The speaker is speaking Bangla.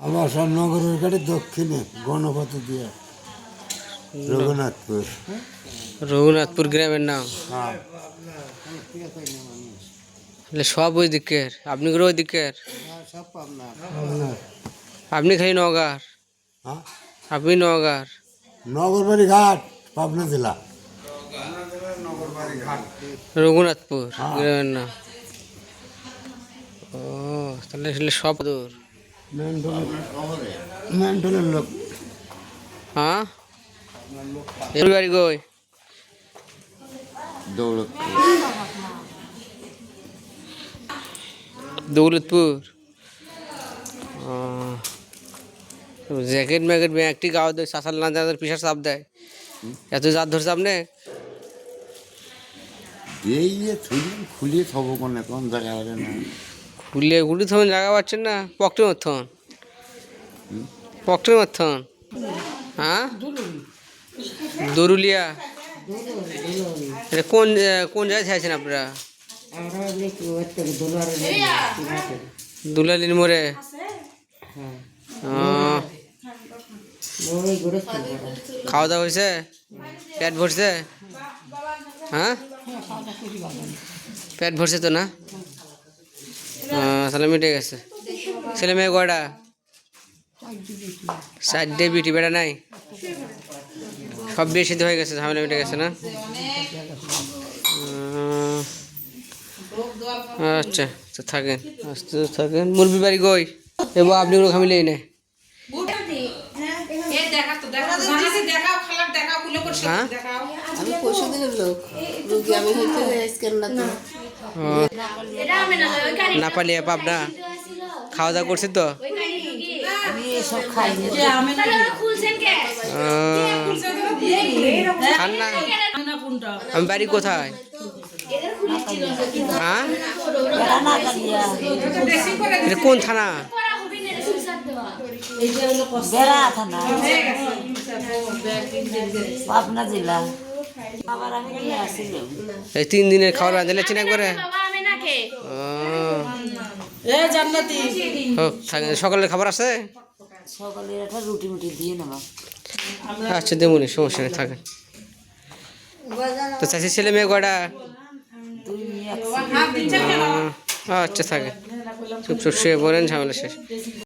আমার সব নগরের কাছে দক্ষিণে গণপতি দিয়ে। রঘুনাথপুর। রঘুনাথপুর গ্রামের নাম? হ্যাঁ। সব ওই দিকের আপনি ওই দিকের আপনি খালি নগার হ্যাঁ? আপনি নগার নগরবাড়ি ঘাট পাবনা জেলা। রঘুনাথপুর হ্যাঁ। গ্রামের নাম। ও তাহলে সব দূর। মেন্টলের মেন্টলের লোক। হ্যাঁ? এর বাড়ি কই? দৌলতপুর। দৌলতপুর? জ্যাকেট ম্যাকেট একটি গাও দেয় শাসাল না যাদের পিসার চাপ দেয়। এত জাত ধরছে আপনি এই খুলিয়ে থবো কোনে কোন জায়গায় না। খুলে গুলি থন জায়গা পাচ্ছেন না? পকটে মথন পকটে মথন হ্যাঁ? দরুলিয়া। কোন কোন জায়গায় আছেন আপনারা? দুলালির মোড়ে। খাওয়া দাওয়া হয়েছে? পেট ভরছে? হ্যাঁ? পেট ভরছে তো না? তাহলে মিটে গেছে ছেলে মেয়ে কয়টা? চারটে বিটি বেড়া নাই? সব সিদ্ধ হয়ে গেছে, ঝামেলা মিটে গেছে না? আচ্ছা তো থাকেন, আস্তে থাকেন। মুরবি বাড়ি গই এবার আপনি কোনো খামিলেই নেই? হ্যাঁ আমি পরশু দিনের লোক। রুগী, আমি হইতে স্ক্যান না তো না পালিয়ে পাবনা খাওয়া দাওয়া করছি তো? আমি বাড়ি কোথায়? হ্যাঁ? কোন থানা? পাবনা তিন দিনের খাবার রাঁধেলেছেন একবারে ও, সকালের খাবার আছে? সকালে একটা রুটি মুটি দিয়ে নেবা আচ্ছা দেবুনি সমস্যা নেই থাকেন তো চাষি ছেলে মেয়ে ও, আচ্ছা থাকে। চুপচুপ চুপ শুয়ে পড়েন ঝামেলা শেষ।